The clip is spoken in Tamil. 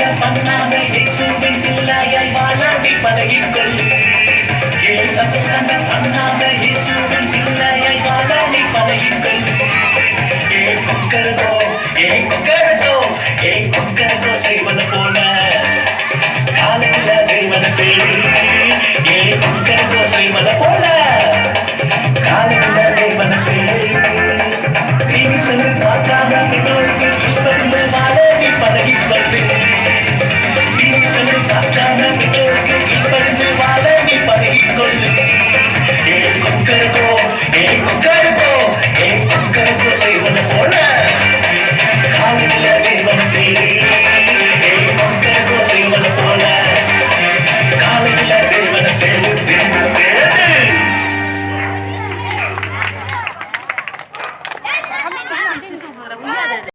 வாழ மண்ணாக இயேசுவின் பிள்ளையாய் வாழாடி பழகிக்கொள்ளு ஏன் தந்த மண்ணாக இயேசுவின் பிள்ளையாய் வாழாடி பழகிக்கொள்ளு ஏ கொக்கருதோ ஏ கொக்கருதோ ஏ கொக்கருதோ செய்வது போல காலையில் தெய்வன பார்க்காம மிகவும் வாழ நீ பழ que eres pues, tu.